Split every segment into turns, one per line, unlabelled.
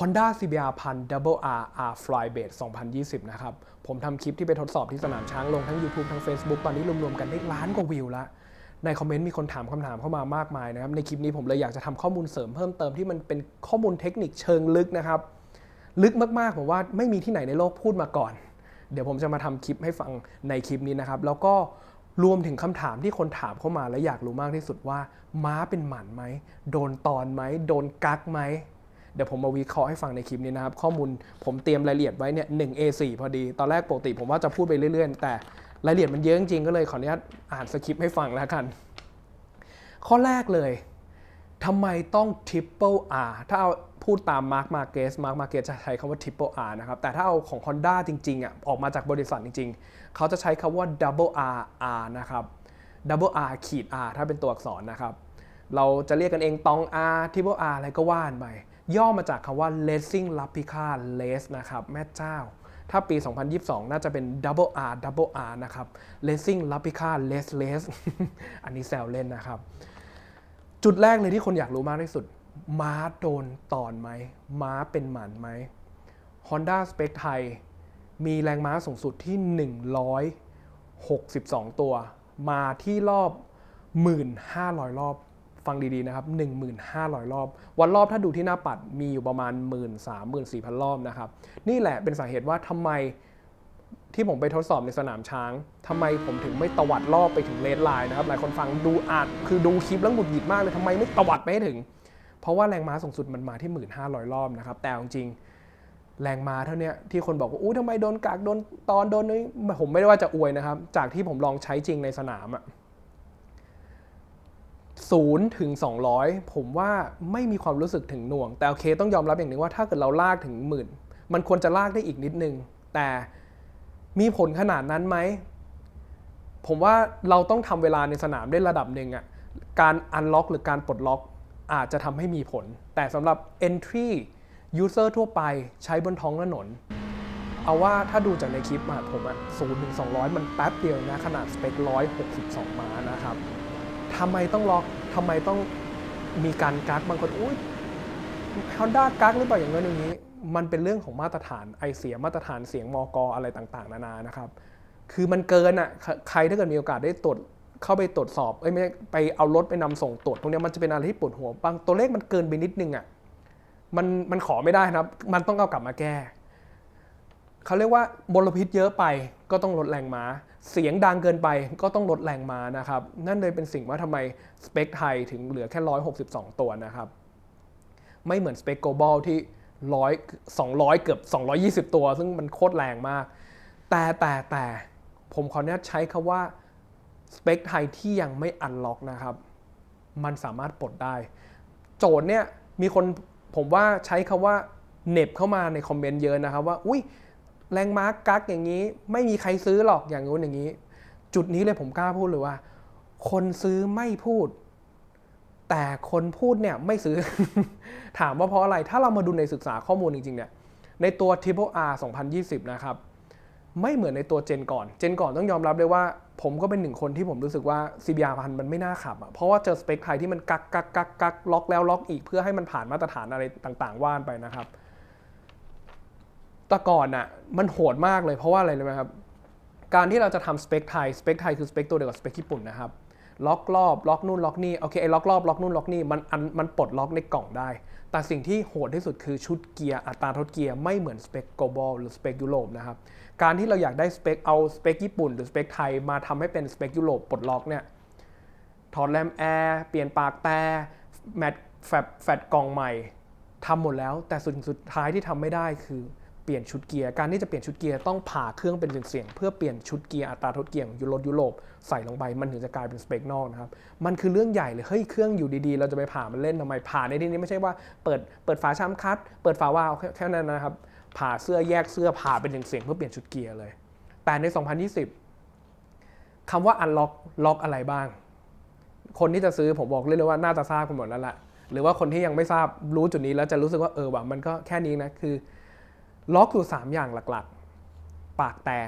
Honda CBR 1000 Double R R Flybase 2020 นะครับ ผมทำคลิปที่ไปทดสอบที่สนามช้างลงทั้ง YouTube ทั้ง Facebook ตอนนี้รวมๆกันได้ล้านกว่าวิวแล้วในคอมเมนต์มีคนถามคำถามเข้ามามากมายนะครับ ในคลิปนี้ผมเลยอยากจะทำข้อมูลเสริมเพิ่มเติมที่มันเป็นข้อมูลเทคนิคเชิงลึกนะครับ ลึกมากๆผมว่าไม่มีที่ไหนในโลกพูดมาก่อน เดี๋ยวผมจะมาทำคลิปให้ฟังในคลิปนี้นะครับ แล้วก็รวมถึงคำถามที่คนถามเข้ามาและอยากรู้มากที่สุดว่า ม้าเป็นหมันไหมโดนตอนไหมโดนกักไหม เดี๋ยวผมมาวิเคราะห์ให้ฟังในคลิปนี้นะครับ ข้อมูลผมเตรียมรายละเอียดไว้เนี่ย1 A4 พอดี ตอนแรกปกติผมว่าจะพูดไปเรื่อยๆ แต่รายละเอียดมันเยอะจริงๆก็เลยขออนุญาตอ่านสคริปต์ให้ฟังแล้วกัน ข้อแรกเลยทำไมต้อง triple R ถ้าเอาพูดตาม Mark Marquez Mark Marquez จะใช้คำว่า triple R นะครับ แต่ถ้าเอาของ Honda จริงๆอะออกมาจากบริษัทจริง ๆ เขาจะใช้คำว่า double R R นะครับ double R ขีด R ถ้าเป็นตัวอักษรนะครับ เราจะเรียกกันเองตอง R triple R อะไรก็ว่านไป ย่อมาจากคำว่า Racing Replica Race นะครับ แม่เจ้า ถ้าปี 2022 น่าจะเป็น double R double R นะครับ Racing Replica Race Race อันนี้แซวเล่นนะครับ จุดแรกเลยที่คนอยากรู้มากที่สุด ม้าโดนตอนไหม ม้าเป็นหมันไหม Honda Spec ไทย มีแรงม้าสูงสุดที่ 162 ตัว มาที่รอบ 1,500 รอบ ฟังดีๆนะครับ 1,500 รอบ วันรอบถ้าดูที่หน้าปัดมีอยู่ประมาณ 1 3 0 0 0 4 0 0 0 รอบนะครับ นี่แหละเป็นสาเหตุว่าทำไมที่ผมไปทดสอบในสนามช้างทำไมผมถึงไม่ตวัดรอบไปถึงเลดไลน์นะครับ หลายคนฟังดูอาจคือดูคลิปแล้วหงุดหงิดมากเลยทำไมไม่ตวัดไปให้ถึง เพราะว่าแรงม้าสูงสุดมันมาที่ 1,500 รอบนะครับ แต่จริงๆแรงม้าเท่านี้ที่คนบอกว่าอู้ทำไมโดนกากโดนตอนโดนนี้ผมไม่ได้ว่าจะอวยนะครับ จากที่ผมลองใช้จริงในสนามอะ ศูนย์ถึง200 ผมว่าไม่มีความรู้สึกถึงหน่วง แต่โอเคต้องยอมรับอย่างหนึ่งว่าถ้าเกิดเราลากถึงหมื่น มันควรจะลากได้อีกนิดนึง แต่มีผลขนาดนั้นไหม ผมว่าเราต้องทำเวลาในสนามได้ระดับหนึ่งอะการอันล็อกหรือการปลดล็อกอาจจะทำให้มีผล แต่สำหรับ entry user ทั่วไปใช้บนท้องถนน เอาว่าถ้าดูจากในคลิปอะผมอะศูนย์ถึงสองมันแป๊บเดียวนะ ขนาดสเปค 162ม้านะครับ ทำไมต้องล็อกทำไมต้องมีการกักบางคนอุ้ยฮอนด้ากักหรือเปล่าอย่างนั้นอย่างนี้ มันเป็นเรื่องของมาตรฐานไอเสียมาตรฐานเสียงมอกอะไรต่างๆ นานานะครับ คือมันเกินอะใครถ้าเกิดมีโอกาสได้ตรวจเข้าไปตรวจสอบเอ้ยไม่ไปเอารถไปนำส่งตรวจตรงนี้มันจะเป็นอะไรที่ปวดหัวบางตัวเลขมันเกินไปนิดนึงอะมันมันขอไม่ได้นะครับ มันต้องเอากลับมาแก้ เขาเรียกว่ามลพิษเยอะไปก็ต้องลดแรงม้า เสียงดังเกินไปก็ต้องลดแรงม้านะครับ นั่นเลยเป็นสิ่งว่าทำไมสเปคไทยถึงเหลือแค่ 162 ตัวนะครับ ไม่เหมือนสเปคโกลบอลที่ร้อยสองร้อยเกือบ 220 ตัว ซึ่งมันโคตรแรงมาก แต่แต่แต่ผมขออนุญาตใช้คาว่าสเปคไทยที่ยังไม่อันล็อกนะครับ มันสามารถปลดได้ โจทย์เนี่ยมีคนผมว่าใช้คาว่าเน็บเข้ามาในคอมเมนต์เยอะนะครับว่า อุ้ย แรงม้ากักอย่างนี้ ไม่มีใครซื้อหรอกอย่างงู้นอย่างนี้ จุดนี้เลยผมกล้าพูดเลยว่า คนซื้อไม่พูด แต่คนพูดเนี่ยไม่ซื้อ ถามว่าเพราะอะไร ถ้าเรามาดูในศึกษาข้อมูลจริงๆเนี่ยในตัว Triple R 2020 นะครับ ไม่เหมือนในตัวเจนก่อน เจนก่อนต้องยอมรับเลยว่า ผมก็เป็นหนึ่งคนที่ผมรู้สึกว่า CBR พันมันไม่น่าขับอะเพราะว่าเจอสเปคไทยที่มันกักกักกักกักล็อกแล้วล็อกอีกเพื่อให้มันผ่านมาตรฐานอะไรต่างๆ ว่านไปนะครับ แต่ก่อนอะมันโหดมากเลยเพราะว่าอะไรรู้ไหมครับ การที่เราจะทำสเปคไทย สเปคไทยคือสเปคตัวเดียวกับสเปคญี่ปุ่นนะครับ ล็อกรอบ ล็อกนู่นล็อกนี่ โอเคไอ้ล็อกรอบ ล็อกนู่นล็อกนี่ มันอันมันปลดล็อกในกล่องได้ แต่สิ่งที่โหดที่สุดคือชุดเกียร์ อัตราทดเกียร์ไม่เหมือนสเปค global หรือสเปคยุโรปนะครับ การที่เราอยากได้สเปคเอาสเปคญี่ปุ่น หรือสเปคไทยมาทำให้เป็นสเปคยุโรปปลดล็อกเนี่ย ถอดแรมแอร์ เปลี่ยนปากแต่แมทแฟบแฟดกล่องใหม่ทำหมดแล้ว แต่สุดสุดท้ายที่ทำไม่ได้คือ ปลี่ยนชุดเกียร์ การที่จะเปลี่ยนชุดเกียร์ต้องผ่าเครื่องเป็นเสียงเพื่อเปลี่ยนชุดเกียร์อัตราทดเกียร์ของยุโรปยุโรปใส่ลงไปมันถึงจะกลายเป็นสเปคนอกนะครับ มันคือเรื่องใหญ่เลย เฮ้ยเครื่องอยู่ดีๆ เราจะไปผ่ามันเล่นทำไมผ่าในที่นี้ไม่ใช่ว่าเปิดเปิดฝาชามคัด เปิดฝาวาล์วแค่นั้นนะครับ ผ่าเสื้อแยกเสื้อผ่าเป็นเสียงเพื่อเปลี่ยนชุดเกียร์เลย แต่ใน 2020คำว่า unlock ล็อกอะไรบ้าง คนที่จะซื้อผมบอกเลยเลยว่าน่าจะทราบกันหมดแล้วแหละหรือว่าคนที่ยังไม่ทราบรู้จุดนี้แล้วจะรู้สึกว่าเออว่ะมันก็แค่นี้นะคือ ล็อกอยู่ 3 อย่างหลักๆ ปากแต่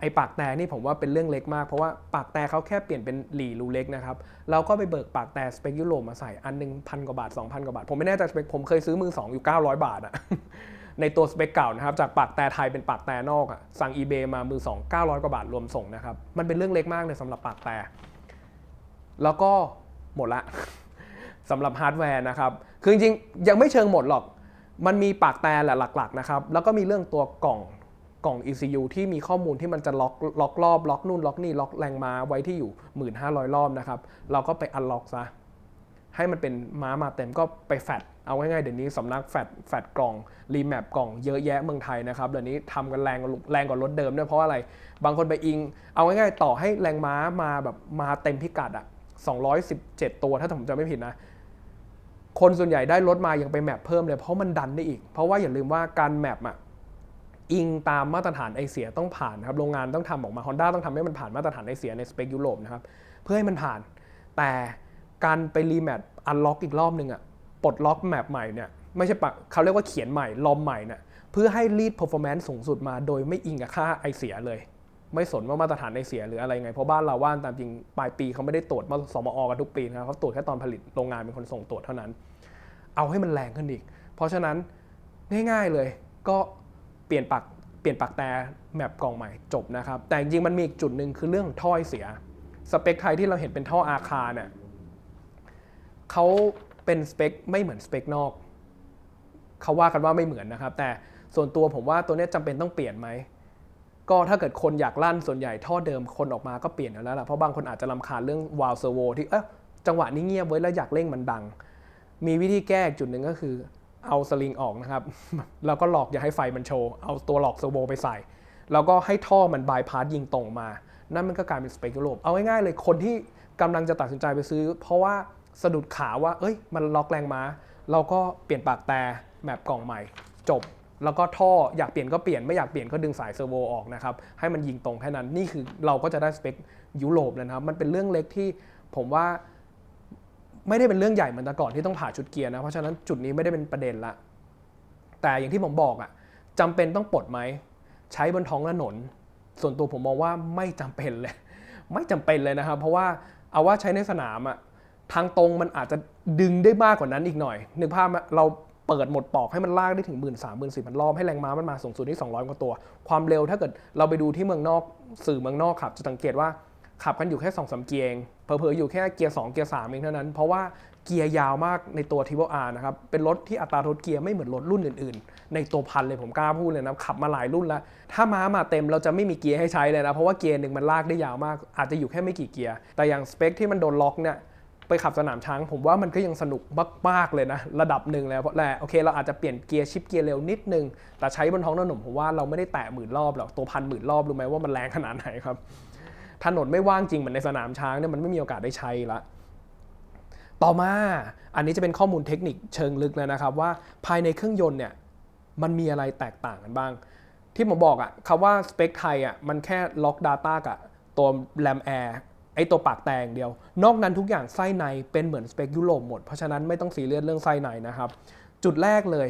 ไอ้ปากแต่นี่ผมว่าเป็นเรื่องเล็กมาก เพราะว่าปากแต่เขาแค่เปลี่ยนเป็นหลีรูเล็กนะครับเราก็ไปเบิกปากแต่สเปคยุโรปมาใส่อันหนึ่งพันกว่าบาท 2,000 กว่าบาท ผมไม่แน่ใจสเปคผมเคยซื้อมือ 2 อยู่ 900 บาทอะในตัวสเปคเก่านะครับจากปากแต่ไทยเป็นปากแต่นอกอะสั่ง eBay มามือ 2 900 กว่าบาทรวมส่งนะครับมันเป็นเรื่องเล็กมากเลยสำหรับปากแต่แล้วก็หมดละสำหรับฮาร์ดแวร์นะครับคือจริงๆยังไม่เชิงหมดหรอก มันมีปากแต่แหละหลักๆนะครับ แล้วก็มีเรื่องตัวกล่องกล่อง ECU ที่มีข้อมูลที่มันจะล็อกล็อกรอบ ล็อกนู่นล็อกนี่ล็อกแรงม้าไว้ที่อยู่ 1,500 รอบนะครับ เราก็ไปอันล็อกซะ ให้มันเป็นม้ามาเต็มก็ไปแฟดเอาง่ายๆเดี๋ยวนี้สำนักแฟดแฟดกล่องรีแมปกล่องเยอะแยะเมืองไทยนะครับเดี๋ยวนี้ทำกันแรงกว่าแรงกว่ารถเดิมด้วยเพราะอะไร บางคนไปอิง เอาง่ายๆ ต่อให้แรงม้ามาแบบมาเต็มพิกัดอะ217 ตัวถ้าผมจำไม่ผิดนะ คนส่วนใหญ่ได้รถมายังไปแมปเพิ่มเลยเพราะมันดันได้อีก เพราะว่าอย่าลืมว่าการแมปอะอิงตามมาตรฐานไอเสียต้องผ่านนะครับโรงงานต้องทำออกมา Honda ต้องทำให้มันผ่านมาตรฐานไอเสียในสเปคยุโรปนะครับเพื่อให้มันผ่าน แต่การไปรีแมปอันล็อกอีกรอบหนึ่งอะปลดล็อกแมปใหม่เนี่ยไม่ใช่ปะเขาเรียกว่าเขียนใหม่ลอมใหม่เนี่ยเพื่อให้รีด performance สูงสุดมาโดยไม่อิงกับค่าไอเสียเลย ไม่สนว่ามาตรฐานไอเสียหรืออะไรไง เพราะบ้านเราว่านตามจริงปลายปีเขาไม่ได้ตรวจมาสมอกันทุกปีนะครับเขาตรวจแค่ตอนผลิตโรงงานเป็นคนส่งตรวจเท่านั้น เอาให้มันแรงขึ้นอีก เพราะฉะนั้นง่ายๆเลยก็เปลี่ยนปากเปลี่ยนปากแต่แมปกล่องใหม่จบนะครับ แต่จริงๆมันมีอีกจุดหนึ่งคือเรื่องท่อไอเสีย สเปคไทยที่เราเห็นเป็นท่ออาคาเนี่ยเขาเป็นสเปคไม่เหมือนสเปคนอกเขาว่ากันว่าไม่เหมือนนะครับ แต่ส่วนตัวผมว่าตัวนี้ยจำเป็นต้องเปลี่ยนไหมก็ถ้าเกิดคนอยากลั่นส่วนใหญ่ท่อเดิมคนออกมาก็เปลี่ยนแล้วล่ะเพราะบางคนอาจจะลำคาญเรื่องวาลเซอร์โวที่เอ๊ะจังหวะนี้เงียบไว้แล้วอยากเร่งมันดัง มีวิธีแก้อีกจุดหนึ่งก็คือเอาสลิงออกนะครับ แล้วก็หลอกอย่าให้ไฟมันโชว์ เอาตัวหลอกเซอร์โวไปใส่ แล้วก็ให้ท่อมันบายพาสยิงตรงมา นั่นมันก็กลายเป็นสเปกยุโรปเอาง่ายๆเลยคนที่กำลังจะตัดสินใจไปซื้อ เพราะว่าสะดุดขาว่า เอ้ย มันล็อกแรงม้า เราก็เปลี่ยนปากแต่แมปกล่องใหม่ จบ แล้วก็ท่ออยากเปลี่ยนก็เปลี่ยนไม่อยากเปลี่ยนก็ดึงสายเซอร์โวออกนะครับ ให้มันยิงตรงแค่นั้น นี่คือเราก็จะได้สเปคยุโรปแล้วนะครับ มันเป็นเรื่องเล็กที่ผมว่า ไม่ได้เป็นเรื่องใหญ่เหมือนแต่ก่อนที่ต้องผ่าชุดเกียร์นะ เพราะฉะนั้นจุดนี้ไม่ได้เป็นประเด็นละ แต่อย่างที่ผมบอกอะจำเป็นต้องปลดไหม ใช้บนท้องถนน ส่วนตัวผมมองว่าไม่จำเป็นเลย ไม่จำเป็นเลยนะครับ เพราะว่าเอาว่าใช้ในสนามอะทางตรงมันอาจจะดึงได้มากกว่านั้นอีกหน่อย นึกภาพเราเปิดหมดปอกให้มันลากได้ถึง 1 3 0 0 0 0 4 0 0 0รอบให้แรงม้ามันมาสูงสุดที่ 200 กว่าตัว ความเร็วถ้าเกิดเราไปดูที่เมืองนอกสื่อเมืองนอกขับ จะสังเกตว่า ขับกันอยู่แค่2อสเกียร์เองเผลอๆอยู่แค่เกียร์2เกียร์3เองเท่านั้น เพราะว่าเกียร์ยาวมากในตัว t ิ p l e R นะครับ เป็นรถที่อัตราทดเกียร์ไม่เหมือนรถรุ่นอื่นๆ ในตัวพันเลยผมกล้าพูดเลยนะขับมาหลายรุ่นแล้ว ถ้าม้ามาเต็มเราจะไม่มีเกียร์ให้ใช้เลยนะ เพราะว่าเกียร์หนึ่งมันลากได้ยาวมาก อาจจะอยู่แค่ไม่กี่เกียร์ แต่อย่างสเปคที่มันโดนล็อกเนี่ยไปขับสนามช้างผมว่ามันก็ยังสนุกมาก ๆ เลยนะ ระดับหนึ่งแล้วเพราะแหละโอเคเราอาจจะเปลี่ยนเกียร์ชิปเกียร์เร็วนิดนึง แต่ใช้บนท้องถนนผมว่าเราไม่ได้แตะหมื่นรอบหรอกตัวพันหมื่นรอบรู้ไหมว่ามันแรงขนาดไหนครับ ถนนไม่ว่างจริงเหมือนในสนามช้างเนี่ยมันไม่มีโอกาสได้ใช้ละต่อมาอันนี้จะเป็นข้อมูลเทคนิคเชิงลึกแล้วนะครับว่าภายในเครื่องยนต์เนี่ยมันมีอะไรแตกต่างกันบ้าง ที่ผมบอกอะคำว่าสเปคไทยอะมันแค่ล็อก Data กับตัวแรมแอร์ไอตัวปากแตงเดียว นอกนั้นทุกอย่างไส้ในเป็นเหมือนสเปคยุโรปหมด เพราะฉะนั้นไม่ต้องซีเรียสเรื่องไส้ในนะครับ จุดแรกเลย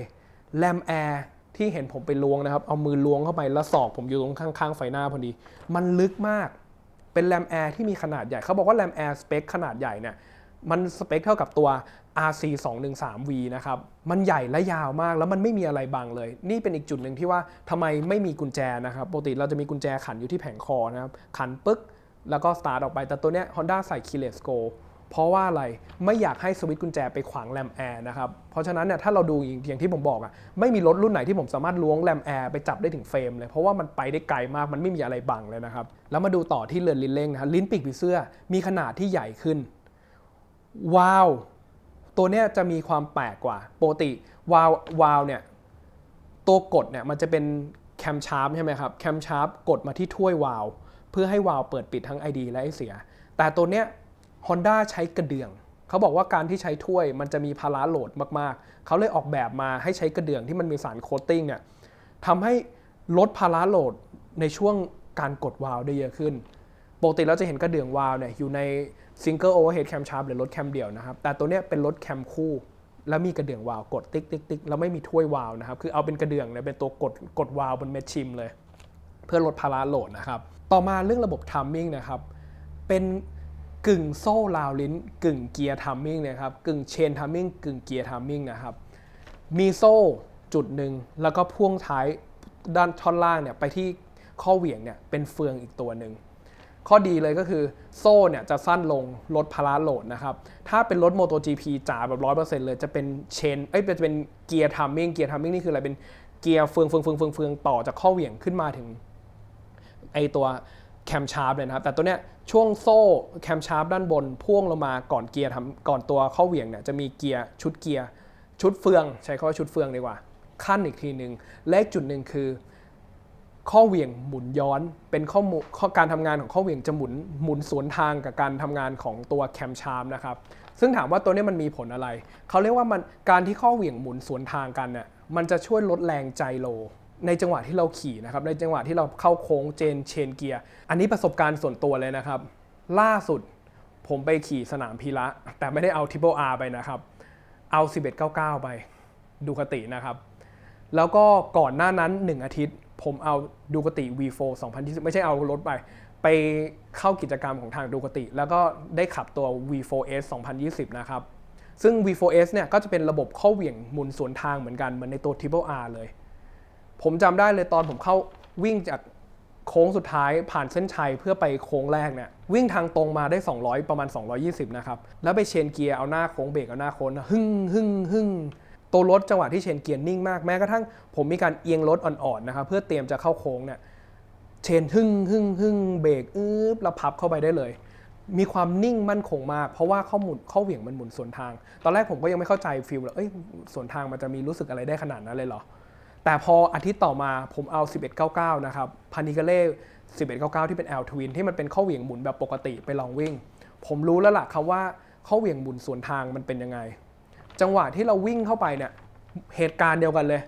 แรมแอร์ที่เห็นผมไปล้วงนะครับ เอามือล้วงเข้าไปแล้วสอกผมอยู่ตรงข้างๆไฟหน้าพอดี มันลึกมาก เป็นแรมแอร์ที่มีขนาดใหญ่ เขาบอกว่าแรมแอร์สเปคขนาดใหญ่เนี่ยมันสเปคเท่ากับตัว RC 2 1 3 V นะครับ มันใหญ่และยาวมากแล้วมันไม่มีอะไรบังเลย นี่เป็นอีกจุดหนึ่งที่ว่าทำไมไม่มีกุญแจนะครับ ปกติเราจะมีกุญแจขันอยู่ที่แผงคอนะครับ ขันปึ๊ก แล้วก็สตาร์ทออกไป แต่ตัวเนี้ย Honda ใส่ Keyless Go เพราะว่าอะไรไม่อยากให้สวิตช์กุญแจไปขวางแรมแอร์นะครับเพราะฉะนั้นเนี่ยถ้าเราดูอย่างที่ผมบอกอะไม่มีรถรุ่นไหนที่ผมสามารถล้วงแรมแอร์ไปจับได้ถึงเฟรมเลย เพราะว่ามันไปได้ไกลมากมันไม่มีอะไรบังเลยนะครับ แล้วมาดูต่อที่เรือนลิ้นเร่งนะครับลิ้นปีกผีเสื้อมีขนาดที่ใหญ่ขึ้นว้าวตัวเนี้ยจะมีความแปลกกว่าปกติวาววาวเนี่ยตัวกดเนี่ยมันจะเป็นแคมชาร์ปใช่ไหมครับแคมชาร์ปกดมาที่ถ้วยวาวเพื่อให้วาวเปิดปิดทั้ง ID และไอเสีย แต่ตัวเนี้ย Honda ใช้กระเดื่อง เขาบอกว่าการที่ใช้ถ้วยมันจะมีภาระโหลดมากๆ เขาเลยออกแบบมาให้ใช้กระเดื่องที่มันมีสารโคตติ้งเนี่ยทำให้ลดภาระโหลดในช่วงการกดวาล์วได้เยอะขึ้น ปกติเราจะเห็นกระเดื่องวาล์วเนี่ยอยู่ใน Single Overhead Cam Sharp หรือรถแคมเดี่ยวนะครับ แต่ตัวเนี้ยเป็นรถแคมคู่ แล้วมีกระเดื่องวาล์วกดติ๊กติ๊กติ๊กแล้วไม่มีถ้วยวาล์วนะครับ คือเอาเป็นกระเดื่องเนี่ยเป็นตัวกดกดวาล์วบนเม็ดชิมเลย เพื่อลดภาระโหลดนะครับ ต่อมาเรื่องระบบทัมมิ่งนะครับ เป็น กึ่งโซ่ลาวลิ้น กึ่งเกียร์ทัมมิ่งนะครับกึ่งเชนทัมมิ่งกึ่งเกียร์ทัมมิ่งนะครับมีโซ่จุดหนึ่งแล้วก็พ่วงท้ายด้านท่อนล่างเนี่ยไปที่ข้อเหวี่ยงเนี่ยเป็นเฟืองอีกตัวหนึ่งข้อดีเลยก็คือโซ่เนี่ยจะสั้นลงลดภาระโหลดนะครับ ถ้าเป็นรถ MotoGP จ๋าแบบร้อยเปอร์เซ็นต์เลยจะเป็นเชนเอ้ยจะเป็นเกียร์ทัมมิ่งเกียร์ทัมมิ่งนี่คืออะไรเป็นเกียร์เฟืองเฟืองเฟืองเฟืองเฟืองต่อจากข้อเหวี่ยงขึ้นมาถึงไอตัว แคมชาร์ปเลยนะครับ แต่ตัวเนี้ยช่วงโซ่แคมชาร์ปด้านบนพ่วงลงมาก่อนเกียร์ทำก่อนตัวเข้าเหวี่ยงเนี่ยจะมีเกียร์ชุดเกียร์ชุดเฟือง ใช้คำว่าชุดเฟืองดีกว่า ขั้นอีกทีหนึ่งและจุดหนึ่งคือ ข้อเหวี่ยงหมุนย้อนเป็นข้อมูลข้อการทำงานของข้อเหวี่ยงจะหมุนหมุนสวนทางกับการทำงานของตัวแคมชาร์ปนะครับซึ่งถามว่าตัวนี้มันมีผลอะไรเขาเรียกว่ามันการที่ข้อเหวี่ยงหมุนสวนทางกันเนี่ยมันจะช่วยลดแรงไจโล ในจังหวะที่เราขี่นะครับ ในจังหวะที่เราเข้าโค้งเจนเชนเกียร์ อันนี้ประสบการณ์ส่วนตัวเลยนะครับ ล่าสุดผมไปขี่สนามพีระ แต่ไม่ได้เอาทิ p เปิลอาร์ไปนะครับ เอา 1199 ไปดูคตินะครับ แล้วก็ก่อนหน้านั้น 1 อาทิตย์ ผมเอาดูกติ V4 2020 ไม่ใช่เอารถไป ไปเข้ากิจกรรมของทางดูกติ แล้วก็ได้ขับตัว V4S 2020 นะครับ ซึ่ง V4S เนี่ยก็จะเป็นระบบข้อเหวี่ยงหมุนสวนทางเหมือนกันเหมือนในตัว Triple R เลย ผมจำได้เลยตอนผมเข้าวิ่งจากโค้งสุดท้ายผ่านเส้นชัยเพื่อไปโค้งแรกเนี่ยวิ่งทางตรงมาได้ 200 ประมาณ 220 นะครับ แล้วไปเชนเกียร์เอาหน้าโค้งเบรกเอาหน้าโค้งนะฮึ่งฮึ่งฮึ่งตัวรถจังหวะที่เชนเกียร์นิ่งมากแม้กระทั่งผมมีการเอียงรถอ่อนๆนะครับเพื่อเตรียมจะเข้าโค้งเนี่ยเชนฮึ่งฮึ่งฮึ่งเบรกอึ๊บแล้วพับเข้าไปได้เลย มีความนิ่งมั่นคงมาก เพราะว่าข้อมูลข้อเหวี่ยงมันหมุนสวนทาง ตอนแรกผมก็ยังไม่เข้าใจฟิลเลยเอ้ยสวนทางมันจะมีรู้สึกอะไรได้ขนาดนั้นเลยเหรอ แต่พออาทิตย์ต่อมาผมเอา 1199 นะครับพานิกาเล่1199 ที่เป็น L Twin ที่มันเป็นข้อเหวี่ยงหมุนแบบปกติไปลองวิ่ง ผมรู้แล้วล่ะครับว่าข้อเหวี่ยงหมุนสวนทางมันเป็นยังไง จังหวะที่เราวิ่งเข้าไปเนี่ยเหตุการณ์เดียวกันเลย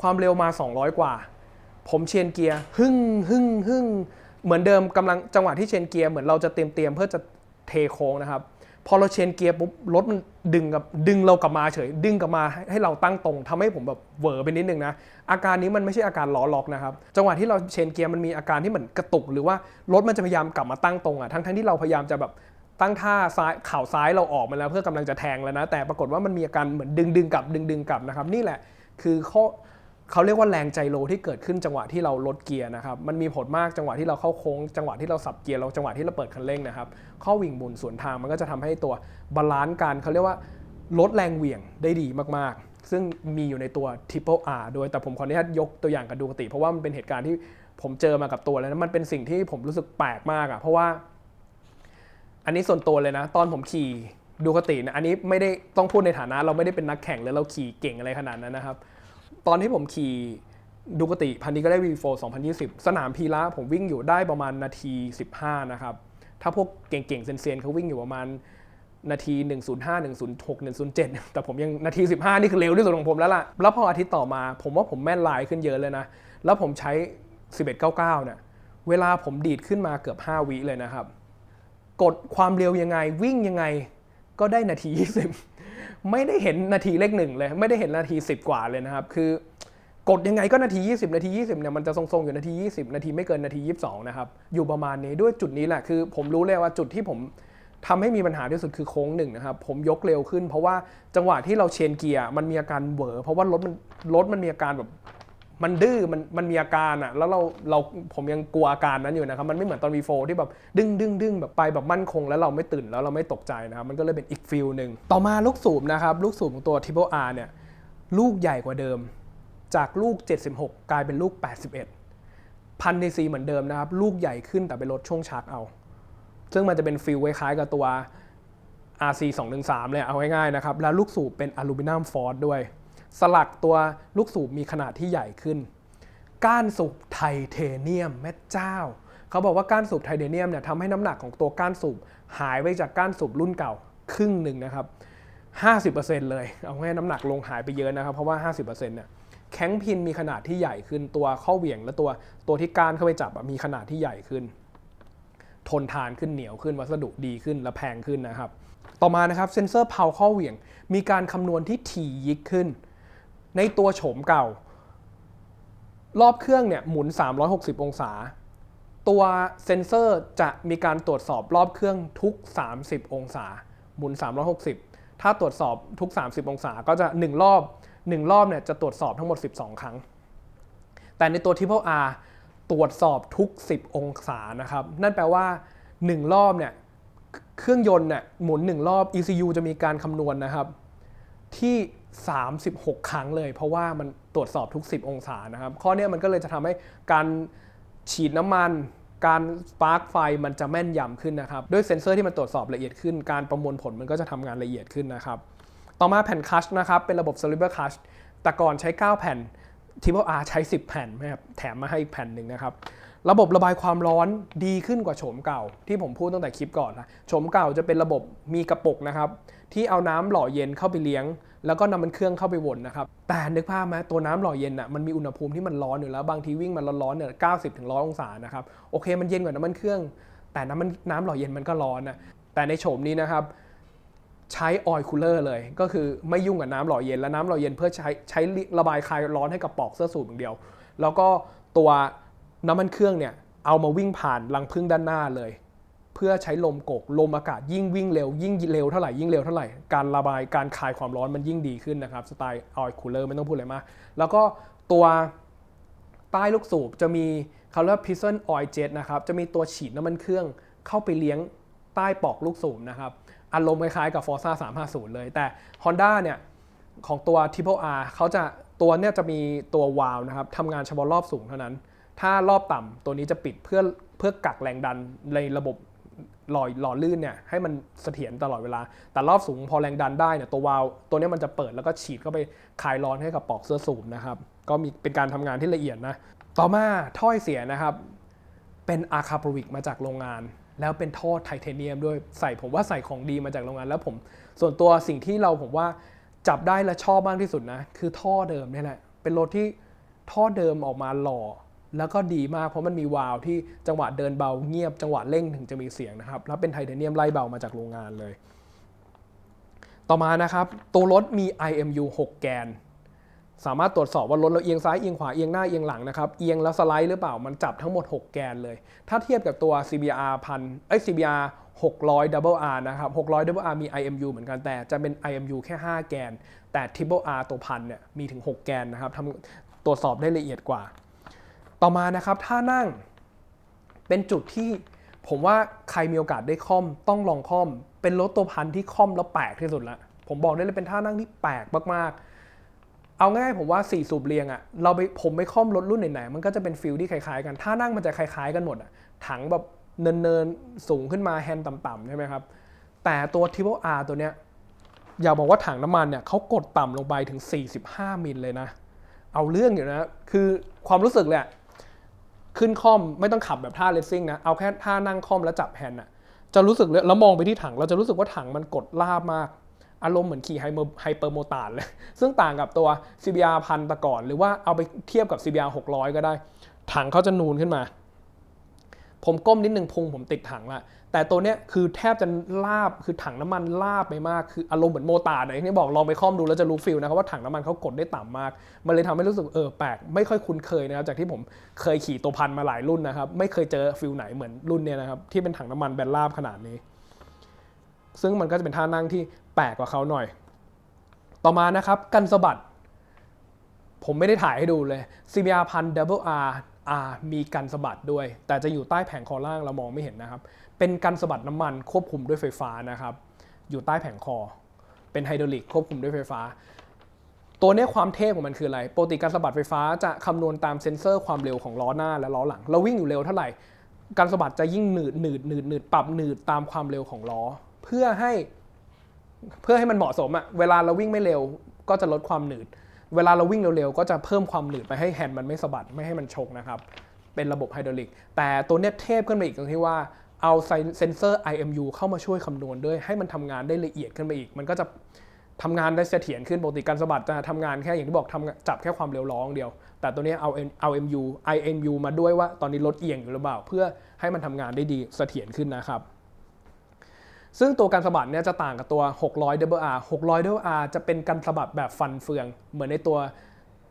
ความเร็วมา 200 กว่า ผมเชนเกียร์หึ่งหึ่งหึ่งเหมือนเดิมกำลังจังหวะที่เชนเกียร์เหมือนเราจะเตรียมเตรียมเพื่อจะเทโค้งนะครับ พอเราเชนเกียร์ปุ๊บรถมันดึงกับดึงเรากลับมาเฉย ดึงกลับมาให้ให้เราตั้งตรงทำให้ผมแบบเวอร์ไปนิดนึงนะ อาการนี้มันไม่ใช่อาการล้อล็อกนะครับ จังหวะที่เราเชนเกียร์มันมีอาการที่เหมือนกระตุก หรือว่ารถมันจะพยายามกลับมาตั้งตรงอะทั้งทั้งที่เราพยายามจะแบบตั้งท่าซ้ายเข่าซ้ายเราออกมาแล้วเพื่อกำลังจะแทงแล้วนะ แต่ปรากฏว่ามันมีอาการเหมือนดึงดึงกลับดึงดึงกลับนะครับนี่แหละคือข้อ เขาเรียกว่าแรงไจโรที่เกิดขึ้นจังหวะที่เราลดเกียร์นะครับ มันมีผลมากจังหวะที่เราเข้าโค้ง จังหวะที่เราสับเกียร์เราจังหวะที่เราเปิดคันเร่งนะครับ ข้อวิ่งหมุนสวนทางมันก็จะทำให้ตัวบาลานซ์การเขาเรียกว่าลดแรงเหวี่ยงได้ดีมากๆ ซึ่งมีอยู่ในตัว Triple R ด้วยแต่ผมขออนุญาตยกตัวอย่างกับดูกติ เพราะว่ามันเป็นเหตุการณ์ที่ผมเจอมากับตัวแล้วนะมันเป็นสิ่งที่ผมรู้สึกแปลกมากอะ่ะเพราะว่า อันนี้ส่วนตัวเลยนะ ตอนผมขี่ดูกตินะอันนี้ไม่ได้ต้องพูดในฐานะเราไม่ได้เป็นนักแข่งแล้วเราขี่เก่งอะไรขนาดนั้นนะครับ ตอนที่ผมขี่ดูกติพันนี้ก็ได้ V4 2020 สนามพีระผมวิ่งอยู่ได้ประมาณนาที 15 นะครับ ถ้าพวกเก่งๆเซียนๆเขาวิ่งอยู่ประมาณนาที 105 106 107 แต่ผมยังนาที 15 นี่คือเร็วที่สุดของผมแล้วล่ะ แล้วพออาทิตย์ต่อมาผมว่าผมแม่นลายขึ้นเยอะเลยนะ แล้วผมใช้ 1199 เนี่ย เวลาผมดีดขึ้นมาเกือบ 5 วิเลยนะครับ กดความเร็วยังไงวิ่งยังไงก็ได้นาที 20 ไม่ได้เห็นนาทีเลขหนึ่งเลย ไม่ได้เห็นนาที 10 กว่าเลยนะครับ คือกดยังไงก็นาที 20 นาที 20เนี่ยมันจะทรงๆอยู่นาที 20 นาทีไม่เกินนาที 22 นะครับ อยู่ประมาณนี้ด้วยจุดนี้แหละคือ ผมรู้เลยว่าจุดที่ผมทำให้มีปัญหาที่สุดคือโค้งหนึ่งนะครับ ผมยกเร็วขึ้น เพราะว่าจังหวะที่เราเชนเกียร์มันมีอาการเหวอเพราะว่ารถมันรถมันมีอาการแบบ มันดื้อมันมันมีอาการอะแล้วเราเราผมยังกลัวอาการนั้นอยู่นะครับ มันไม่เหมือนตอน V4 ที่แบบดึงดึงดึงแบบไปแบบมั่นคง แล้วเราไม่ตื่นแล้วเราไม่ตกใจนะครับ มันก็เลยเป็นอีกฟิลหนึ่งต่อมาลูกสูบนะครับ ลูกสูบของตัว Triple R เนี่ยลูกใหญ่กว่าเดิม จากลูก 76 กลายเป็นลูก 81 พันดีซีเหมือนเดิมนะครับ ลูกใหญ่ขึ้นแต่เป็นลดช่วงชักเอา ซึ่งมันจะเป็นฟิลคล้ายๆกับตัว RC 213เลยเอาง่ายๆนะครับ แล้วลูกสูบเป็นอลูมิเนียมฟอร์ดด้วย สลักตัวลูกสูบมีขนาดที่ใหญ่ขึ้น ก้านสูบไทเทเนียมแม่เจ้า เขาบอกว่าก้านสูบไทเทเนียมเนี่ยทำให้น้ำหนักของตัวก้านสูบหายไปจากก้านสูบรุ่นเก่าครึ่งหนึ่งนะครับ 50%เลย เอาง่ายน้ำหนักลงหายไปเยอะนะครับ เพราะว่า 50%เนี่ยแข้งพินมีขนาดที่ใหญ่ขึ้นตัวข้อเหวี่ยงและตัวตัวที่ก้านเข้าไปจับมีขนาดที่ใหญ่ขึ้น ทนทานขึ้นเหนียวขึ้นวัสดุดีขึ้นและแพงขึ้นนะครับ ต่อมานะครับเซนเซอร์เพาข้อเหวี่ยง มีการคำนวณที่ถี่ยิกขึ้น ในตัวโฉมเก่า รอบเครื่องเนี่ยหมุน 360 องศา ตัวเซนเซอร์จะมีการตรวจสอบรอบเครื่องทุก 30 องศา หมุน 360 ถ้าตรวจสอบทุก 30 องศาก็จะ 1 รอบ 1 รอบเนี่ยจะตรวจสอบทั้งหมด 12 ครั้ง แต่ในตัว Triple R ตรวจสอบทุก 10 องศานะครับ นั่นแปลว่า 1 รอบเนี่ยเครื่องยนต์เนี่ยหมุน 1 รอบ ECU จะมีการคำนวณนะครับ ที่ 36 ครั้งเลย เพราะว่ามันตรวจสอบทุก 10 องศานะครับ ข้อนี้มันก็เลยจะทำให้การฉีดน้ำมันการสปาร์กไฟมันจะแม่นยำขึ้นนะครับ ด้วยเซ็นเซอร์ที่มันตรวจสอบละเอียดขึ้น การประมวลผลมันก็จะทำงานละเอียดขึ้นนะครับ ต่อมาแผ่นคัชนะครับเป็นระบบ Caliber Clutch แต่ก่อนใช้ 9 แผ่น Triple R ใช้ 10 แผ่นนะครับแถมมาให้อีกแผ่นหนึ่งนะครับ ระบบระบายความร้อนดีขึ้นกว่าโฉมเก่า ที่ผมพูดตั้งแต่คลิปก่อนนะโฉมเก่าจะเป็นระบบมีกระปุกนะครับที่เอาน้ำหล่อเย็นเข้าไปเลี้ยง แล้วก็นำมันเครื่องเข้าไปวนนะครับ แต่นึกภาพไหมตัวน้ำหล่อเย็นอะมันมีอุณหภูมิที่มันร้อนอยู่แล้ว บางทีวิ่งมันร้อนๆเนี่ยเก้าสิบถึงร้อยองศานะครับ โอเคมันเย็นกว่าน้ำมันเครื่อง แต่น้ำมันน้ำหล่อเย็นมันก็ร้อนนะ แต่ในโฉมนี้นะครับใช้ออยล์คูลเลอร์เลย ก็คือไม่ยุ่งกับน้ำหล่อเย็น และน้ำหล่อเย็นเพื่อใช้ใช้ระบายคลายร้อนให้กับปลอกเสื้อสูทอย่างเดียว แล้วก็ตัวน้ำมันเครื่องเนี่ยเอามาวิ่งผ่านรังพึ่งด้านหน้าเลย เพื่อใช้ลมกกลมอากาศยิ่งวิ่งเร็ว ยิ่งเร็วเท่าไหร่ยิ่งเร็วเท่าไหร่การระบายการคายความร้อนมันยิ่งดีขึ้นนะครับสไตล์ออยล์คูลเลอร์ไม่ต้องพูดอะไรมาก แล้วก็ตัวใต้ลูกสูบจะมีเขาเรียกว่า piston oil jet นะครับจะมีตัวฉีดน้ำมันเครื่องเข้าไปเลี้ยงใต้ปลอกลูกสูบนะครับอารมณ์คล้ายๆกับ Forza 350 เลย แต่ Honda เนี่ยของตัว Triple R เขาจะตัวเนี่ยจะมีตัววาล์วนะครับทำงานเฉพาะรอบสูงเท่านั้น ถ้ารอบต่ำตัวนี้จะปิดเพื่อเพื่อกักแรงดันในระบบ หล่อหล่อลื่นเนี่ยให้มันเสถียรตลอดเวลา แต่รอบสูงพอแรงดันได้เนี่ยตัววาล์วตัวนี้มันจะเปิดแล้วก็ฉีดเข้าไปคลายร้อนให้กับปลอกเสื้อสูบนะครับ ก็มีเป็นการทำงานที่ละเอียดนะ ต่อมาถ้อยเสียนะครับ เป็นอาคาโปรวิกมาจากโรงงาน แล้วเป็นท่อไทเทเนียมด้วยใส่ผมว่าใส่ของดีมาจากโรงงาน แล้วผมส่วนตัวสิ่งที่เราผมว่าจับได้และชอบมากที่สุดนะ คือท่อเดิมนี่แหละเป็นรถที่ท่อเดิมออกมาหล่อ แล้วก็ดีมากเพราะมันมีวาล์วที่จังหวะเดินเบาเงียบจังหวะเร่งถึงจะมีเสียงนะครับ แล้วเป็นไทเทเนียมไล่เบามาจากโรงงานเลย ต่อมานะครับ ตัวรถมี IMU 6 แกน สามารถตรวจสอบว่ารถเราเอียงซ้ายเอียงขวาเอียงหน้าเอียงหลังนะครับเอียงแล้วสไลด์หรือเปล่ามันจับทั้งหมด 6 แกนเลย ถ้าเทียบกับตัว CBR พันเอ้ CBR 600 Double R นะครับ600 Double R มี IMU เหมือนกันแต่จะเป็น IMU แค่ 5 แกน แต่ Triple R ตัวพันเนี่ยมีถึง 6 แกนนะครับทำตรวจสอบได้ละเอียดกว่า ต่อมานะครับท่านั่งเป็นจุดที่ผมว่าใครมีโอกาสได้ค่อมต้องลองค่อม เป็นรถตัวพันที่ค่อมแล้วแปลกที่สุดละผมบอกได้เลยเป็นท่านั่งที่แปลกมากๆ เอาง่ายๆผมว่า4สูบเรียงอะ่ะเราไปผมไปค่อมรถรุ่นไหนๆมันก็จะเป็นฟิลที่คล้ายๆกันท่านั่งมันจะคล้ายๆกันหมดอะถังแบบเนินๆสูงขึ้นมาแฮนด์ต่ำๆใช่ไหมครับแต่ตัว Triple R ตัวเนี้ยอย่าบอกว่าถังน้ำมันเนี่ยเขากดต่ำลงไปถึง 45 มิลเลยนะ เอาเรื่องอยู่นะ คือความรู้สึกเละ ขึ้นคอมไม่ต้องขับแบบท่าเลสซิ่งนะเอาแค่ท่านั่งคอมแล้วจับแฮนด์อะจะรู้สึกเลยแล้วมองไปที่ถังเราจะรู้สึกว่าถังมันกดลาบมาก อารมณ์เหมือนขี่ไฮเปอร์ไฮเปอร์โมตานเลย ซึ่งต่างกับตัว CBR พันตะก่อน หรือว่าเอาไปเทียบกับ CBR 600 ก็ได้ ถังเขาจะนูนขึ้นมา ผมก้มนิดนึงพุงผมติดถังละ แต่ตัวเนี้ยคือแทบจะลาบคือถังน้ำมันลาบไปมากคืออารมณ์เหมือนโมตาร์ดอย่างที่บอกลองไปคอมดูแล้วจะรู้ฟิลนะครับว่าถังน้ำมันเขากดได้ต่ำมาก มันเลยทำให้รู้สึกเออแปลกไม่ค่อยคุ้นเคยนะครับจากที่ผมเคยขี่ตัวพันมาหลายรุ่นนะครับไม่เคยเจอฟิลไหนเหมือนรุ่นเนี้ยนะครับที่เป็นถังน้ำมันแบนลาบขนาดนี้ ซึ่งมันก็จะเป็นท่านั่งที่แปลกกว่าเขาหน่อย ต่อมานะครับกันสะบัดผมไม่ได้ถ่ายให้ดูเลย CBR พัน Double R R มีกันสะบัดด้วย แต่จะอยู่ใต้แผงคอล่างเรามองไม่เห็นนะครับ เป็นกันสะบัดน้ำมันควบคุมด้วยไฟฟ้านะครับ อยู่ใต้แผงคอ เป็นไฮดรอลิกควบคุมด้วยไฟฟ้า ตัวนี้ความเท่ของมันคืออะไร ปกติการสะบัดไฟฟ้าจะคำนวณตามเซ็นเซอร์ความเร็วของล้อหน้าและล้อหลัง เราวิ่งอยู่เร็วเท่าไหร่ การสะบัดจะยิ่งหนืดหนืดหนืดหนืดปรับหนืดตามความเร็วของล้อ เพื่อให้เพื่อให้มันเหมาะสมอะเวลาเราวิ่งไม่เร็วก็จะลดความหนืด เวลาเราวิ่งเร็วๆ ก็จะเพิ่มความหนืดไปให้แฮนด์มันไม่สะบัดไม่ให้มันชกนะครับ เป็นระบบไฮดรอลิก แต่ตัวเนี้ยเทพขึ้นไปอีกตรงที่ว่าเอาเซนเซอร์ IMU เข้ามาช่วยคำนวณด้วย ให้มันทำงานได้ละเอียดขึ้นไปอีก มันก็จะทำงานได้เสถียรขึ้นปกติการสะบัดจะทำงานแค่อย่างที่บอกทำจับแค่ความเร็วล้องเดียว แต่ตัวนี้เอาเอา MU IMU มาด้วยว่าตอนนี้รถเอียงอยู่หรือเปล่า เพื่อให้มันทำงานได้ดีเสถียรขึ้นนะครับ ซึ่งตัวการสะบัดเนี่ยจะต่างกับตัว 600 Double R 600 Double R จะเป็นการสะบัดแบบฟันเฟือง เหมือนในตัว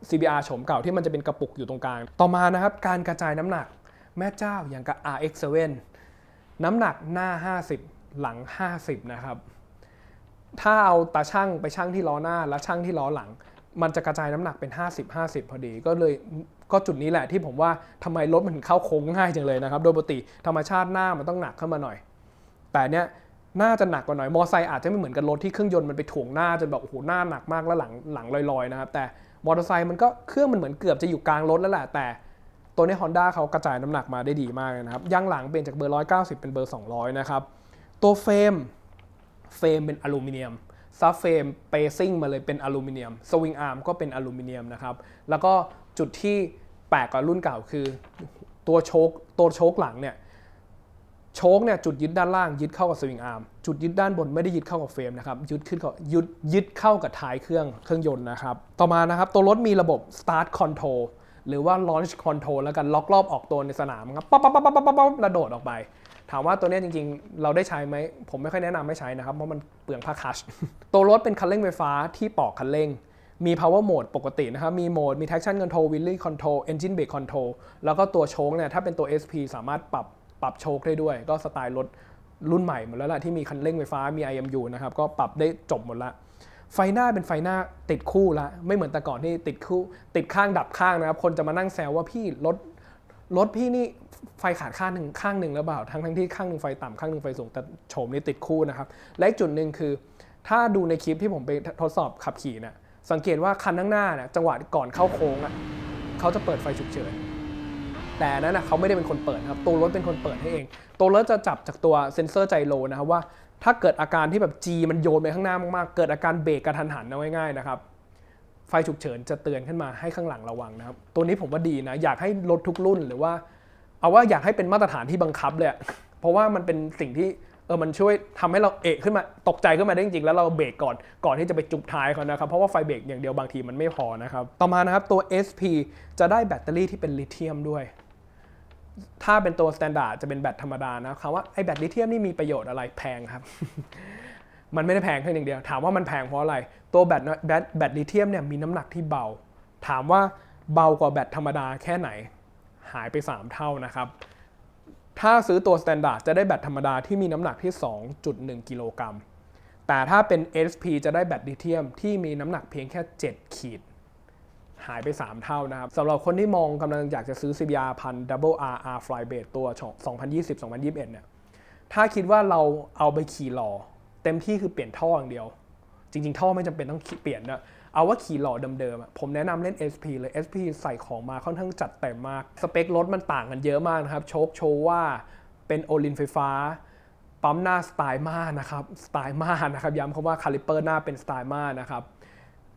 CBR โฉมเก่าที่มันจะเป็นกระปุกอยู่ตรงกลาง ต่อมานะครับ การกระจายน้ำหนักแม่เจ้าอย่างกับ RX7 น้ำหนักหน้า 50 หลัง 50 นะครับ ถ้าเอาตาช่างไปช่างที่ล้อหน้าและช่างที่ล้อหลัง มันจะกระจายน้ำหนักเป็น 50 50 พอดี ก็เลยก็จุดนี้แหละที่ผมว่าทำไมรถมันเข้าโค้งง่ายจังเลยนะครับ โดยปกติธรรมชาติหน้ามันต้องหนักเข้ามาหน่อย แต่เนี้ย น่าจะหนักกว่าหน่อย มอไซค์อาจจะไม่เหมือนกับรถที่เครื่องยนต์มันไปถ่วงหน้าจนแบบโอ้โหหน้าหนักมากแล้วหลังหลังลอยๆนะครับแต่มอเตอร์ไซค์มันก็เครื่องมันเหมือนเกือบจะอยู่กลางรถแล้วแหละแต่ตัวนี้ Honda เขากระจายน้ำหนักมาได้ดีมากนะครับยางหลังเปลี่ยนจากเบอร์ 190 เป็นเบอร์ 200 นะครับ ตัวเฟรมเฟรมเป็นอลูมิเนียมซับเฟรมเปซิ่งมาเลยเป็นอลูมิเนียมสวิงอาร์มก็เป็นอลูมิเนียมนะครับ แล้วก็จุดที่แปลกกว่ารุ่นเก่าคือ ตัวโชคตัวโชคหลังเนี่ย โชคเนี่ยจุดยึดด้านล่างยึดเข้ากับสวิงอาร์มจุดยึดด้านบนไม่ได้ยึดเข้ากับเฟรมนะครับยึดขึ้นเข้ายึดยึดเข้ากับท้ายเครื่องเครื่องยนต์นะครับ ต่อมานะครับตัวรถมีระบบ start control หรือว่า launch control แล้วกันล็อกรอบออกตัวในสนามครับปั๊บปั๊บปั๊บปั๊บปั๊บปั๊บระโดดออกไป ถามว่าตัวเนี้ยจริงๆ เราได้ใช้ไหมผมไม่ค่อยแนะนำไม่ใช้นะครับ เพราะมันเปลืองผ้าคัชตัวรถเป็นคันเร่งไฟฟ้าที่ปอกคันเร่งมี power mode ปกตินะครับ มีโหมด มี traction control wheelie control engine brake control แล้วก็ตัวโชคเนี่ย ถ้าเป็นตัว SP สามารถปรับ ปรับโชคได้ด้วย ก็สไตล์รถรุ่นใหม่หมดแล้วล่ะที่มีคันเร่งไฟฟ้ามี IMU นะครับก็ปรับได้จบหมดละไฟหน้าเป็นไฟหน้าติดคู่ละไม่เหมือนแต่ก่อนที่ติดคู่ ติดข้างดับข้างนะครับ คนจะมานั่งแซวว่าพี่รถรถพี่นี่ไฟขาดข้างหนึ่งข้างหนึ่งแล้วเปล่าทั้งทั้งที่ข้างหนึ่งไฟต่ำข้างหนึ่งไฟสูงแต่โฉมนี้ติดคู่นะครับ และจุดหนึ่งคือ ถ้าดูในคลิปที่ผมไปทดสอบขับขี่นะสังเกตว่าคันข้างหน้าเนี่ยจังหวะก่อนเข้าโค้งอะเขาจะเปิดไฟฉุกเฉิน แต่นั้นนะเขาไม่ได้เป็นคนเปิดครับตัวรถเป็นคนเปิดให้เอง ตัวรถจะจับจากตัวเซ็นเซอร์ไจโรนะครับว่าถ้าเกิดอาการที่แบบ G มันโยนไปข้างหน้ามากๆ เกิดอาการเบรกกระทันหันเอาง่ายๆนะครับ ไฟฉุกเฉินจะเตือนขึ้นมาให้ข้างหลังระวังนะครับ ตัวนี้ผมว่าดีนะ อยากให้รถทุกรุ่นหรือว่า เอาว่าอยากให้เป็นมาตรฐานที่บังคับเลย เพราะว่ามันเป็นสิ่งที่เออมันช่วยทำให้เราเอะขึ้นมาตกใจขึ้นมาได้จริงๆ แล้วเราเบรกก่อนก่อนที่จะไปจุกท้ายเขานะครับ เพราะว่าไฟเบรกอย่างเดียวบางทีมันไม่พอนะครับ ต่อมานะครับตัว SP จะได้แบตเตอรี่ที่เป็นลิเธียมด้วย ถ้าเป็นตัวสแตนดาร์ดจะเป็นแบตธรรมดานะคำว่าไอ้แบตลิเธียมนี่มีประโยชน์อะไรแพงครับ มันไม่ได้แพงแค่อย่างเดียว ถามว่ามันแพงเพราะอะไร ตัวแบตแบตแบตลิเธียมเนี่ยมีน้ำหนักที่เบา ถามว่าเบากว่าแบตธรรมดาแค่ไหน หายไป 3 เท่านะครับ ถ้าซื้อตัวสแตนดาร์ดจะได้แบตธรรมดาที่มีน้ำหนักที่ 2.1 กิโลกรัม แต่ถ้าเป็น SP จะได้แบตลิเธียมที่มีน้ำหนักเพียงแค่ 7 ขีด หายไป 3 เท่านะครับสำหรับคนที่มองกำลังอยากจะซื้อ CBR พัน Double R R Flybase ตัว 2020-2021 เนี่ย ถ้าคิดว่าเราเอาไปขี่หล่อ เต็มที่คือเปลี่ยนท่ออย่างเดียว จริง ๆ ท่อไม่จำเป็นต้องเปลี่ยนนะเอาว่าขี่หล่อเดิมๆผมแนะนำเล่น SP เลย SP ใส่ของมาค่อนข้างจัดเต็มมาก สเปครถมันต่างกันเยอะมากนะครับ โชคโชว์ว่าเป็นโอลินไฟฟ้าปั๊มหน้าสไตล์มานะครับ สไตล์มานะครับ ย้ำคำว่าคาลิเปอร์หน้าเป็นสไตล์มานะครับ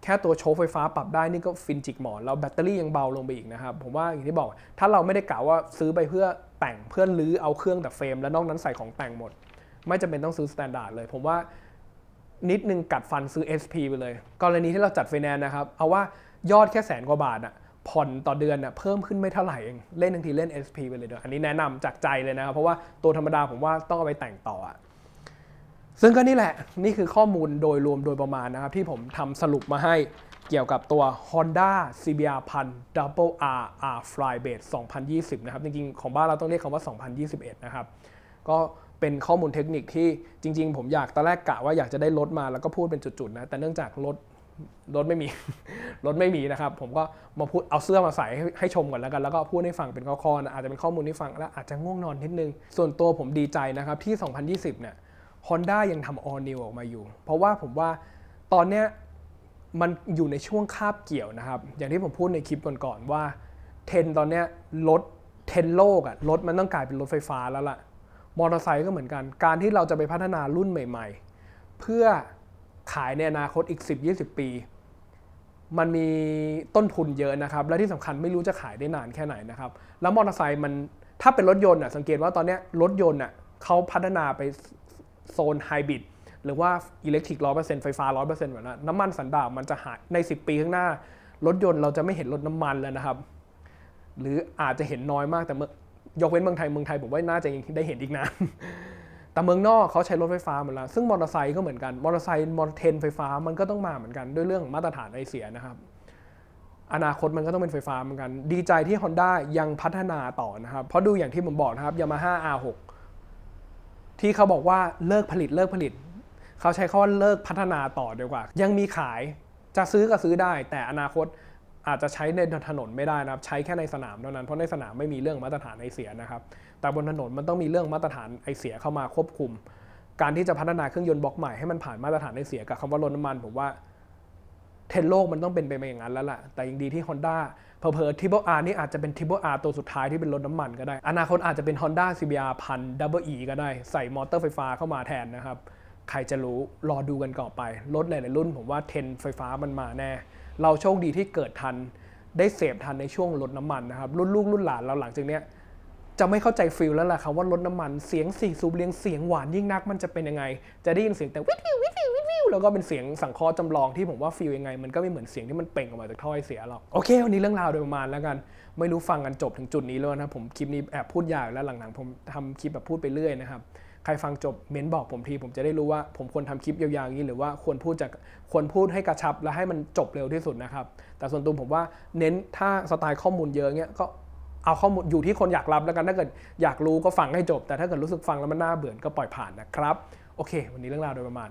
แค่ตัวโชว์ไฟฟ้าปรับได้นี่ก็ฟินจิกหมอนแล้วแบตเตอรี่ยังเบาลงไปอีกนะครับ ผมว่าอย่างที่บอก ถ้าเราไม่ได้กะว่าซื้อไปเพื่อแต่งเพื่อลื้อเอาเครื่องแต่เฟรม แล้วนอกนั้นใส่ของแต่งหมด ไม่จำเป็นต้องซื้อสแตนดาร์ดเลย ผมว่านิดนึงกัดฟันซื้อ SP ไปเลย กรณีที่เราจัดไฟแนนซ์นะครับ เอาว่ายอดแค่แสนกว่าบาทอะผ่อนต่อเดือนอะเพิ่มขึ้นไม่เท่าไหร่เอง เล่นทังทีเล่น SP ไปเลยเดี๋ยวอันนี้แนะนำจากใจเลยนะครับเพราะว่าตัวธรรมดาผมว่าต้องเอาไปแต่งต่ออะ ซึ่งก็นี่แหละนี่คือข้อมูลโดยรวมโดยประมาณนะครับ ที่ผมทำสรุปมาให้เกี่ยวกับตัว Honda CBR 1000 Double R R Flybase 2020 นะครับ จริงๆ ของบ้านเราต้องเรียกคำว่า 2021 นะครับ ก็เป็นข้อมูลเทคนิคที่จริง ๆ ผมอยากตอนแรกกะว่าอยากจะได้รถมาแล้วก็พูดเป็นจุดๆนะ แต่เนื่องจากรถรถไม่มี รถไม่มีนะครับ ผมก็มาพูดเอาเสื้อมาใส่ให้ใหชมก่อนแล้วกัน แล้วก็พูดให้ฟังเป็นข้อๆนะอาจจะเป็นข้อมูลที่ฟังแล้วอาจจะง่วงนอนนิดนึง ส่วนตัวผมดีใจนะครับที่ 2020 เนี่ย Honda ยังทำ All New ออกมาอยู่ เพราะว่าผมว่าตอนเนี้ยมันอยู่ในช่วงคาบเกี่ยวนะครับ อย่างที่ผมพูดในคลิปก่อนๆว่าเทนตอนเนี้ยรถเทนโลกอะรถมันต้องกลายเป็นรถไฟฟ้าแล้วล่ะ มอเตอร์ไซค์ก็เหมือนกัน การที่เราจะไปพัฒนารุ่นใหม่ ๆ เพื่อขายในอนาคตอีก 10-20 ปี มันมีต้นทุนเยอะนะครับ และที่สำคัญไม่รู้จะขายได้นานแค่ไหนนะครับ แล้วมอเตอร์ไซค์มันถ้าเป็นรถยนต์อะสังเกตว่าตอนนี้รถยนต์อะเขาพัฒนาไป โซนไฮบริดหรือว่าอิเล็กทริกร้อยเปอร์เซ็นต์ไฟฟ้าร้อยเปอร์เซ็นต์แบบนั้นน้ำมันสันดาปมันจะหายใน 10 ปีข้างหน้า รถยนต์เราจะไม่เห็นรถน้ำมันแล้วนะครับ หรืออาจจะเห็นน้อยมากแต่เมื่อยกเว้นเมืองไทยเมืองไทยผมว่าน่าจะยังได้เห็นอีกนานแต่เมืองนอกเขาใช้รถไฟฟ้าหมดแล้ว ซึ่งมอเตอร์ไซค์ก็เหมือนกันมอเตอร์ไซค์มอเตอร์เทนไฟฟ้ามันก็ต้องมาเหมือนกันด้วยเรื่องมาตรฐานไอเสียนะครับ อนาคตมันก็ต้องเป็นไฟฟ้าเหมือนกัน ดีใจที่ Honda ยังพัฒนาต่อนะครับ เพราะดูอย่างที่ผมบอกนะครับ Yamaha R6 ที่เขาบอกว่าเลิกผลิตเลิกผลิต เขาใช้คาว่าเลิกพัฒนาต่อดีกว่า ยังมีขายจะซื้อก็ซื้อได้ แต่อนาคตอาจจะใช้ในถนนไม่ได้นะครับ ใช้แค่ในสนามเท่านั้นเพราะในสนามไม่มีเรื่องมาตรฐานไอเสียนะครับ แต่บนถนนมันต้องมีเรื่องมาตรฐานไอเสียเข้ามาควบคุม การที่จะพัฒนาเครื่องยนต์บล็อกใหม่ให้มันผ่านมาตรฐานไอเสียกับคำว่าลดน้ำมันผมว่าเทรนโลกมันต้องเป็นไปอย่างนั้นแล้วล่ะแต่ยังดีที่ Honda เพอเพอ Triple R นี่อาจจะเป็น Triple R ตัวสุดท้ายที่เป็นรถน้ำมันก็ได้ อนาคตอาจจะเป็น Honda CBR พัน Double E ก็ได้ ใส่มอเตอร์ไฟฟ้าเข้ามาแทนนะครับ ใครจะรู้รอดูกันก่อนไป รถหลาย ๆ รุ่นผมว่าเทรนไฟฟ้ามันมาแน่ เราโชคดีที่เกิดทันได้เสพทันในช่วงรถน้ำมันนะครับรุ่นลูกรุ่นหลานเราหลังจากเนี้ยจะไม่เข้าใจฟิลแล้วล่ะครับว่ารถน้ำมันเสียงสี่สูบเรียงเสียงหวานยิ่งนักมันจะเป็นยังไง จะได้ยินเสียงแต่วิทวิ แล้วก็เป็นเสียงสังเคราะห์จำลองที่ผมว่าฟิลยังไง มันก็ไม่เหมือนเสียงที่มันเปล่งออกมาจากท่อไอเสียหรอกโอเค วันนี้เรื่องราวโดยประมาณแล้วกัน ไม่รู้ฟังกันจบถึงจุดนี้แล้วนะผมคลิปนี้แอบพูดยาวแล้วหลังๆผมทำคลิปแบบพูดไปเรื่อยนะครับใครฟังจบเม้นบอกผมทีผมจะได้รู้ว่าผมควรทำคลิปยาวๆอย่างนี้หรือว่าควรพูดจากควรพูดให้กระชับและให้มันจบเร็วที่สุดนะครับแต่ส่วนตัวผมว่าเน้นถ้าสไตล์ข้อมูลเยอะเงี้ยก็เอาข้อมูลอยู่ที่คนอยากรับแล้วกันถ้าเกิดอยากรู้ก็ฟังให้จบ แต่ถ้าเกิดรู้สึกฟังแล้วมันน่าเบื่อก็ปล่อยผ่านนะครับ โอเค วันนี้เรื่องราวโดยประมาณ